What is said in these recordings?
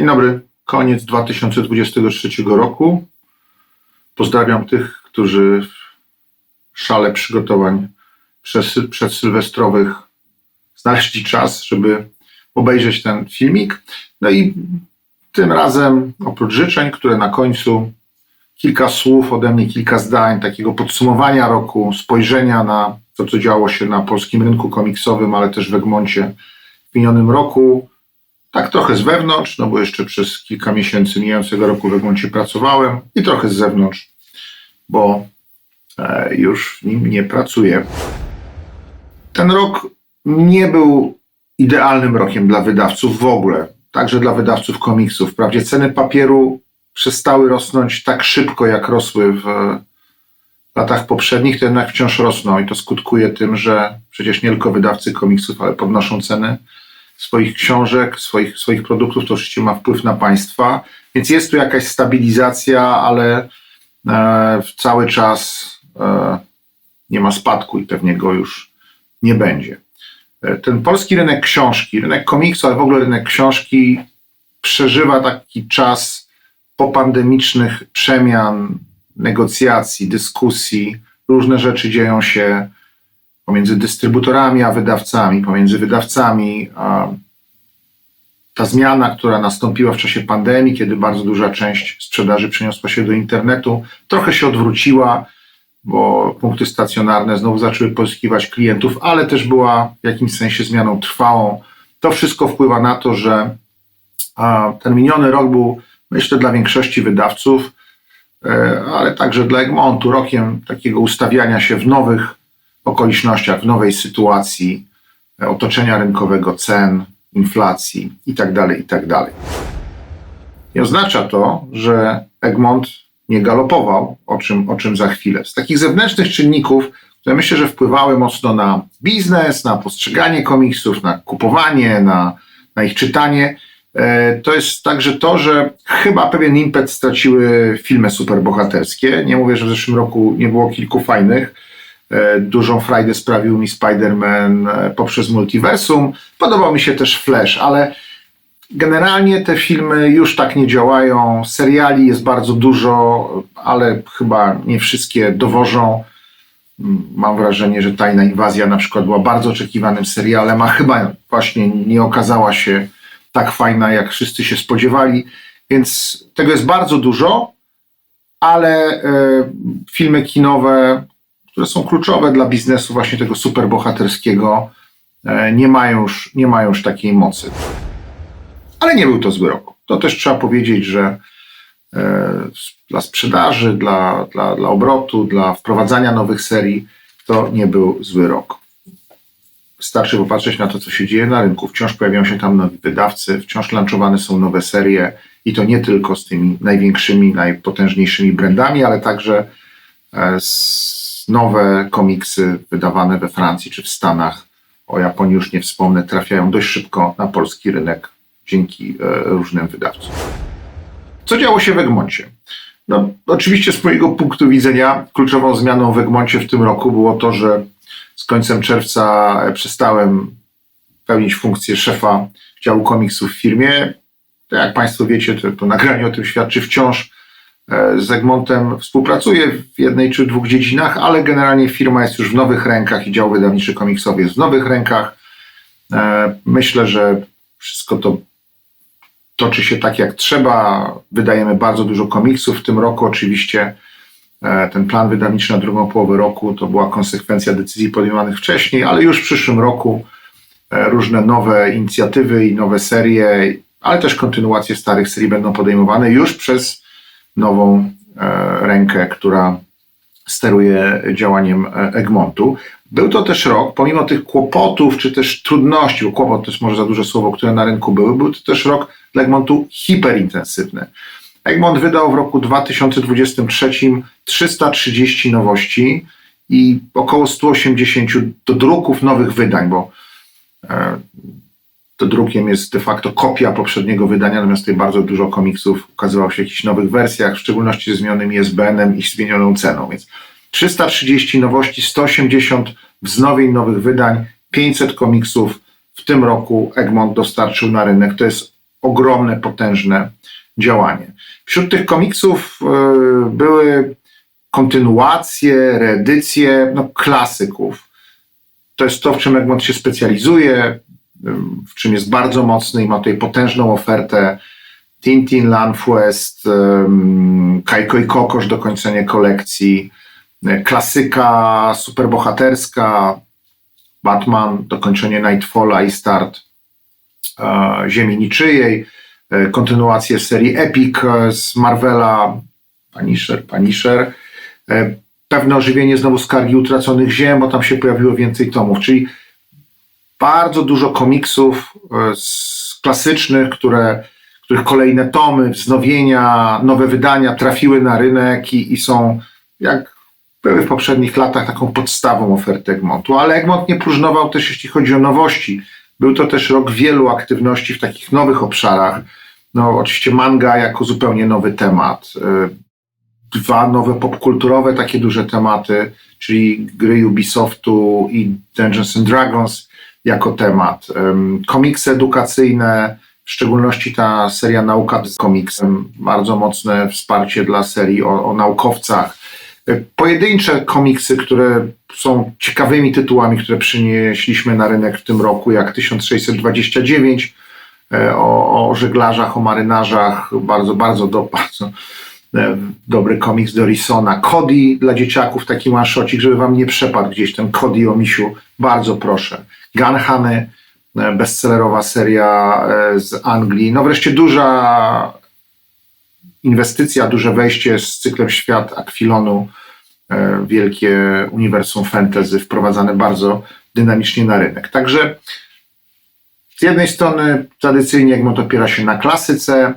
Dzień dobry, koniec 2023 roku. Pozdrawiam tych, którzy w szale przygotowań przed, przedsylwestrowych znaleźli czas, żeby obejrzeć ten filmik. No i tym razem, oprócz życzeń, które na końcu kilka słów ode mnie, kilka zdań, takiego podsumowania roku, spojrzenia na to, co działo się na polskim rynku komiksowym, ale też w Egmoncie w minionym roku. Tak trochę z wewnątrz, no bo jeszcze przez kilka miesięcy mijającego roku w Egmoncie pracowałem i trochę z zewnątrz, bo e, już w nim nie pracuję. Ten rok nie był idealnym rokiem dla wydawców w ogóle, także dla wydawców komiksów. Wprawdzie ceny papieru przestały rosnąć tak szybko, jak rosły w latach poprzednich, to jednak wciąż rosną i to skutkuje tym, że przecież nie tylko wydawcy komiksów, ale podnoszą ceny swoich książek, swoich, swoich produktów, to oczywiście ma wpływ na państwa, więc jest tu jakaś stabilizacja, ale e, cały czas e, nie ma spadku i pewnie go już nie będzie. E, ten polski rynek książki, rynek komiksu, ale w ogóle rynek książki przeżywa taki czas popandemicznych przemian, negocjacji, dyskusji. Różne rzeczy dzieją się pomiędzy dystrybutorami a wydawcami, pomiędzy wydawcami. A ta zmiana, która nastąpiła w czasie pandemii, kiedy bardzo duża część sprzedaży przeniosła się do internetu, trochę się odwróciła, bo punkty stacjonarne znowu zaczęły pozyskiwać klientów, ale też była w jakimś sensie zmianą trwałą. To wszystko wpływa na to, że ten miniony rok był, myślę, dla większości wydawców, e, ale także dla Egmontu rokiem takiego ustawiania się w nowych okolicznościach, w nowej sytuacji e, otoczenia rynkowego, cen, inflacji itd. itd. Nie oznacza to, że Egmont nie galopował, o czym, o czym za chwilę. Z takich zewnętrznych czynników, które myślę, że wpływały mocno na biznes, na postrzeganie komiksów, na kupowanie, na, na ich czytanie, e, to jest także to, że chyba pewien impet straciły filmy superbohaterskie. Nie mówię, że w zeszłym roku nie było kilku fajnych, dużą frajdę sprawił mi Spider-Man e, poprzez multiversum. Podobał mi się też Flash, ale generalnie te filmy już tak nie działają. Seriali jest bardzo dużo, ale chyba nie wszystkie dowożą. Mam wrażenie, że Tajna Inwazja na przykład była bardzo oczekiwanym serialem, a chyba właśnie nie okazała się tak fajna, jak wszyscy się spodziewali. Więc tego jest bardzo dużo, ale y, filmy kinowe które są kluczowe dla biznesu właśnie tego superbohaterskiego, e, nie mają już, nie mają już takiej mocy. Ale nie był to zły rok. To też trzeba powiedzieć, że e, dla sprzedaży, dla, dla, dla obrotu, dla wprowadzania nowych serii to nie był zły rok. Wystarczy popatrzeć na to, co się dzieje na rynku. Wciąż pojawiają się tam nowi wydawcy, wciąż lanczowane są nowe serie i to nie tylko z tymi największymi, najpotężniejszymi brandami, ale także e, z nowe komiksy wydawane we Francji czy w Stanach, o Japonii już nie wspomnę, trafiają dość szybko na polski rynek dzięki e, różnym wydawcom. Co działo się w Egmoncie? No, oczywiście z mojego punktu widzenia kluczową zmianą w Egmoncie w tym roku było to, że z końcem czerwca przestałem pełnić funkcję szefa działu komiksów w firmie. jak Państwo wiecie, to, to nagranie o tym świadczy wciąż E, z Egmontem współpracuje w jednej czy dwóch dziedzinach, ale generalnie firma jest już w nowych rękach i dział wydawniczy komiksowy jest w nowych rękach. E, myślę, że wszystko to toczy się tak jak trzeba. Wydajemy bardzo dużo komiksów. W tym roku oczywiście e, ten plan wydawniczy na drugą połowę roku to była konsekwencja decyzji podejmowanych wcześniej, ale już w przyszłym roku różne nowe inicjatywy i nowe serie, ale też kontynuacje starych serii będą podejmowane już przez nową e, rękę, która steruje działaniem e, Egmontu. Był to też rok, pomimo tych kłopotów, czy też trudności, bo kłopot to jest może za duże słowo, które na rynku były, był to też rok dla Egmontu hiperintensywny. Egmont wydał w roku 2023 330 nowości i około 180 do druków nowych wydań, bo e, to drukiem jest de facto kopia poprzedniego wydania, natomiast tutaj bardzo dużo komiksów ukazywało się w jakichś nowych wersjach, w szczególności ze zmienionym ISBN-em i zmienioną ceną. Więc 330 nowości, 180 wznowień nowych wydań, 500 komiksów w tym roku Egmont dostarczył na rynek. To jest ogromne, potężne działanie. Wśród tych komiksów e, były kontynuacje, reedycje no, klasyków. To jest to, w czym Egmont się specjalizuje, w czym jest bardzo mocny i ma tutaj potężną ofertę. Tintin, Lanfwest, Kajko i Kokosz, dokończenie kolekcji, e, klasyka superbohaterska, Batman, dokończenie Nightfalla i start e, Ziemi Niczyjej, e, kontynuację serii Epic z Marvela, Punisher, Punisher, pewne ożywienie znowu Skargi Utraconych Ziem, bo tam się pojawiło więcej tomów, czyli bardzo dużo komiksów z klasycznych, które których kolejne tomy, wznowienia, nowe wydania trafiły na rynek i, i są, jak były w poprzednich latach, taką podstawą oferty Egmontu. Ale Egmont nie próżnował też, jeśli chodzi o nowości. Był to też rok wielu aktywności w takich nowych obszarach. No, oczywiście manga jako zupełnie nowy temat. Y, dwa nowe popkulturowe takie duże tematy, czyli gry Ubisoftu i Dungeons and Dragons jako temat. Komiksy edukacyjne, w szczególności ta seria Nauka z komiksem, bardzo mocne wsparcie dla serii o, o naukowcach. Pojedyncze komiksy, które są ciekawymi tytułami, które przynieśliśmy na rynek w tym roku, jak 1629 e, o, o żeglarzach, o marynarzach, bardzo, bardzo, do, bardzo e, dobry komiks Dorisona. Cody dla dzieciaków, taki one żeby wam nie przepadł gdzieś ten Cody o misiu, bardzo proszę. Gunhany, E, bestsellerowa seria e, z Anglii. No wreszcie duża inwestycja, duże wejście z cyklem Świat Aquilonu, e, wielkie uniwersum fantasy wprowadzane bardzo dynamicznie na rynek. Także z jednej strony tradycyjnie Egmont opiera się na klasyce,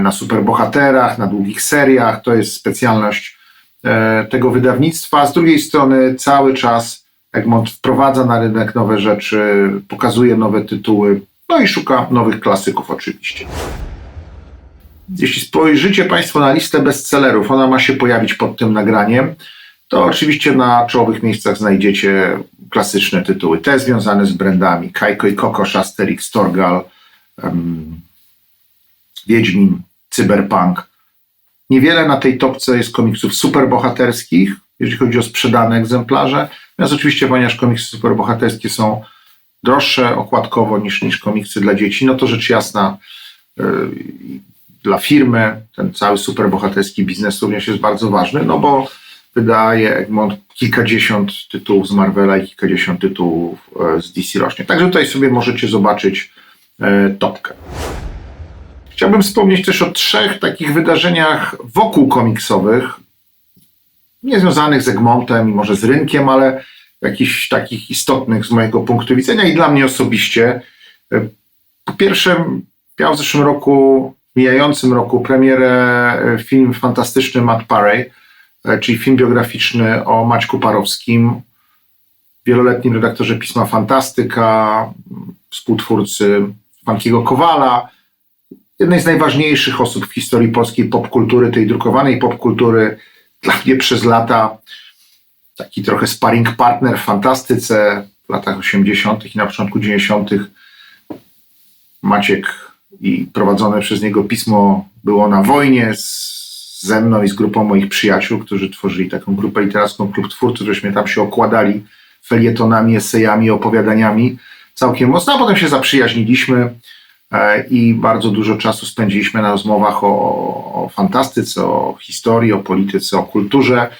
na superbohaterach, na długich seriach, to jest specjalność tego wydawnictwa. Z drugiej strony cały czas Egmont wprowadza na rynek nowe rzeczy, pokazuje nowe tytuły, no i szuka nowych klasyków oczywiście. Jeśli spojrzycie Państwo na listę bestsellerów, ona ma się pojawić pod tym nagraniem, to oczywiście na czołowych miejscach znajdziecie klasyczne tytuły, te związane z brandami Kajko i Koko, Asterix, Torgal, um, Wiedźmin, Cyberpunk. Niewiele na tej topce jest komiksów superbohaterskich, jeżeli chodzi o sprzedane egzemplarze, Natomiast oczywiście, ponieważ komiksy superbohaterskie są droższe okładkowo niż, niż komiksy dla dzieci, no to rzecz jasna yy, dla firmy ten cały superbohaterski biznes również jest bardzo ważny, no bo wydaje Egmont kilkadziesiąt tytułów z Marvela i kilkadziesiąt tytułów yy, z DC rocznie. Także tutaj sobie możecie zobaczyć yy, topkę. Chciałbym wspomnieć też o trzech takich wydarzeniach wokół komiksowych, nie związanych z Egmontem i może z rynkiem, ale jakichś takich istotnych z mojego punktu widzenia i dla mnie osobiście. Po pierwsze, miał w zeszłym roku, mijającym roku premierę e, film fantastyczny Matt Parey, e, czyli film biograficzny o Maćku Parowskim, wieloletnim redaktorze pisma Fantastyka, współtwórcy Wankiego Kowala, jednej z najważniejszych osób w historii polskiej popkultury, tej drukowanej popkultury, dla mnie przez lata taki trochę sparring partner w fantastyce w latach 80. i na początku 90. Maciek i prowadzone przez niego pismo było na wojnie z, ze mną i z grupą moich przyjaciół, którzy tworzyli taką grupę literacką Klub Twórców, żeśmy tam się okładali felietonami, esejami, opowiadaniami całkiem mocno, a potem się zaprzyjaźniliśmy i bardzo dużo czasu spędziliśmy na rozmowach o, o fantastyce, o historii, o polityce, o kulturze.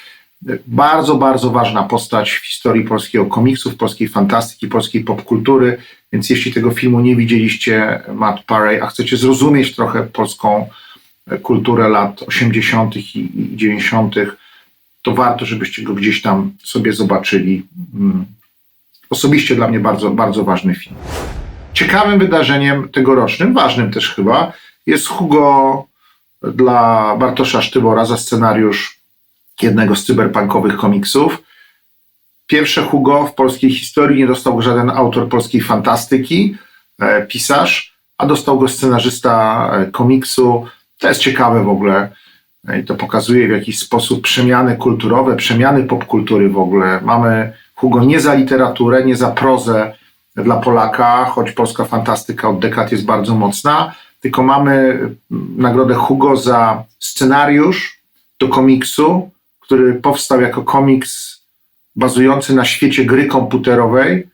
Bardzo, bardzo ważna postać w historii polskiego komiksów, polskiej fantastyki, polskiej popkultury. Więc jeśli tego filmu nie widzieliście, Matt Parey, a chcecie zrozumieć trochę polską kulturę lat 80. i 90., to warto, żebyście go gdzieś tam sobie zobaczyli. Mm. Osobiście dla mnie bardzo, bardzo ważny film. Ciekawym wydarzeniem tegorocznym, ważnym też chyba, jest Hugo dla Bartosza Sztybora za scenariusz jednego z cyberpunkowych komiksów. Pierwsze Hugo w polskiej historii nie dostał go żaden autor polskiej fantastyki, e, pisarz, a dostał go scenarzysta e, komiksu. To jest ciekawe w ogóle e, i to pokazuje w jakiś sposób przemiany kulturowe, przemiany popkultury w ogóle. Mamy Hugo nie za literaturę, nie za prozę dla Polaka, choć polska fantastyka od dekad jest bardzo mocna. tylko mamy mm, nagrodę Hugo za scenariusz do komiksu, który powstał jako komiks bazujący na świecie gry komputerowej,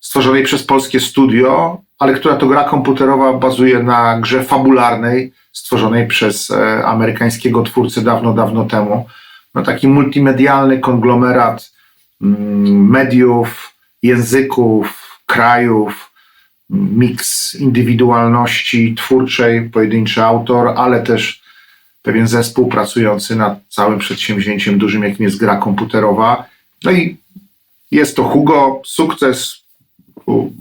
stworzonej przez polskie studio, ale która to gra komputerowa bazuje na grze fabularnej, stworzonej przez e, amerykańskiego twórcę dawno, dawno temu. No, taki multimedialny konglomerat mm, mediów, języków, krajów, miks indywidualności twórczej, pojedynczy autor, ale też pewien zespół pracujący nad całym przedsięwzięciem dużym, jakim jest gra komputerowa. No i jest to Hugo, sukces.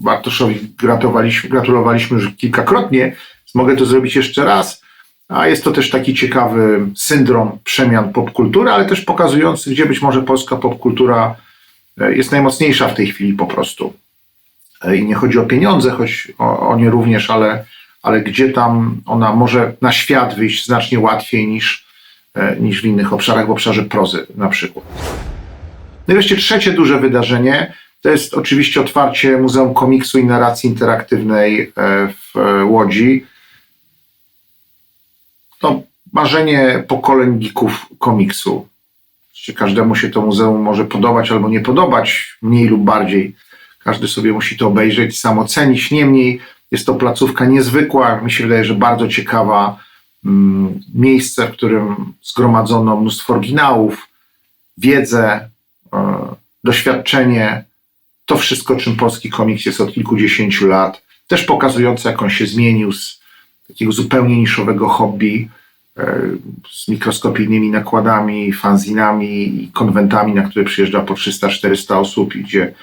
Bartoszowi gratulowaliśmy, gratulowaliśmy już kilkakrotnie. Mogę to zrobić jeszcze raz. A jest to też taki ciekawy syndrom przemian popkultury, ale też pokazujący, gdzie być może polska popkultura e, jest najmocniejsza w tej chwili po prostu. E, I nie chodzi o pieniądze, choć o, o nie również, ale, ale gdzie tam ona może na świat wyjść znacznie łatwiej niż, e, niż w innych obszarach, w obszarze prozy na przykład. No i wreszcie trzecie duże wydarzenie to jest oczywiście otwarcie Muzeum Komiksu i Narracji Interaktywnej w Łodzi to marzenie pokoleń geeków komiksu. Każdemu się to muzeum może podobać albo nie podobać, mniej lub bardziej. Każdy sobie musi to obejrzeć, sam ocenić. Niemniej jest to placówka niezwykła, mi się wydaje, że bardzo ciekawa. Mm, miejsce, w którym zgromadzono mnóstwo oryginałów, wiedzę, e, doświadczenie. To wszystko, czym polski komiks jest od kilkudziesięciu lat. Też pokazujące, jak on się zmienił z takiego zupełnie niszowego hobby e, z mikroskopijnymi nakładami, fanzinami i konwentami, na które przyjeżdża po 300-400 osób i gdzie e,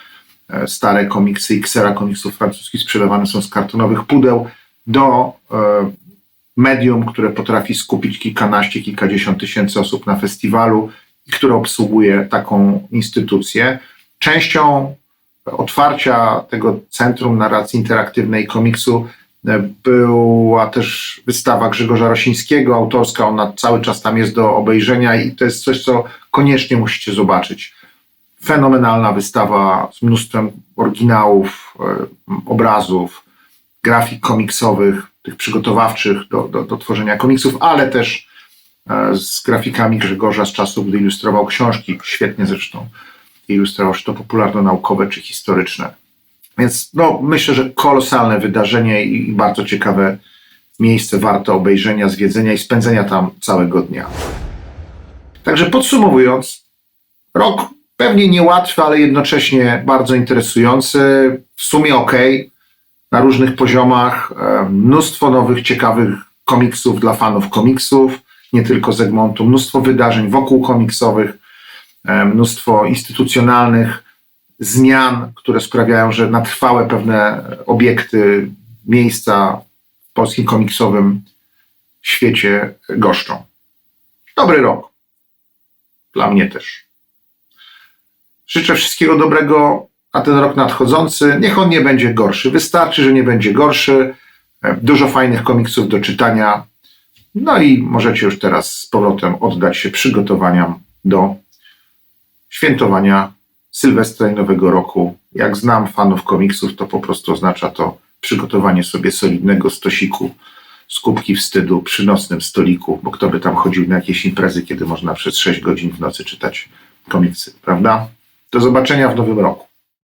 stare komiksy i ksera komiksów francuskich sprzedawane są z kartonowych pudeł do e, medium, które potrafi skupić kilkanaście, kilkadziesiąt tysięcy osób na festiwalu i które obsługuje taką instytucję. Częścią otwarcia tego Centrum Narracji Interaktywnej Komiksu była też wystawa Grzegorza Rosińskiego, autorska, ona cały czas tam jest do obejrzenia i to jest coś, co koniecznie musicie zobaczyć. Fenomenalna wystawa z mnóstwem oryginałów, e, obrazów, grafik komiksowych, tych przygotowawczych do, do, do tworzenia komiksów, ale też e, z grafikami Grzegorza z czasów, gdy ilustrował książki, świetnie zresztą ilustrował, czy to popularno-naukowe, czy historyczne. Więc no, myślę, że kolosalne wydarzenie i bardzo ciekawe miejsce warte obejrzenia, zwiedzenia i spędzenia tam całego dnia. Także podsumowując, rok pewnie niełatwy, ale jednocześnie bardzo interesujący, w sumie ok, na różnych poziomach, e, mnóstwo nowych, ciekawych komiksów dla fanów komiksów, nie tylko z Egmontu, mnóstwo wydarzeń wokół komiksowych, e, mnóstwo instytucjonalnych zmian, które sprawiają, że na trwałe pewne obiekty, miejsca w polskim komiksowym świecie goszczą. Dobry rok. Dla mnie też. Życzę wszystkiego dobrego na ten rok nadchodzący. Niech on nie będzie gorszy. Wystarczy, że nie będzie gorszy. Dużo fajnych komiksów do czytania. No i możecie już teraz z powrotem oddać się przygotowaniom do świętowania Sylwestra i Nowego Roku. Jak znam fanów komiksów, to po prostu oznacza to przygotowanie sobie solidnego stosiku z kubki wstydu przy nocnym stoliku, bo kto by tam chodził na jakieś imprezy, kiedy można przez 6 godzin w nocy czytać komiksy, prawda? Do zobaczenia w nowym roku.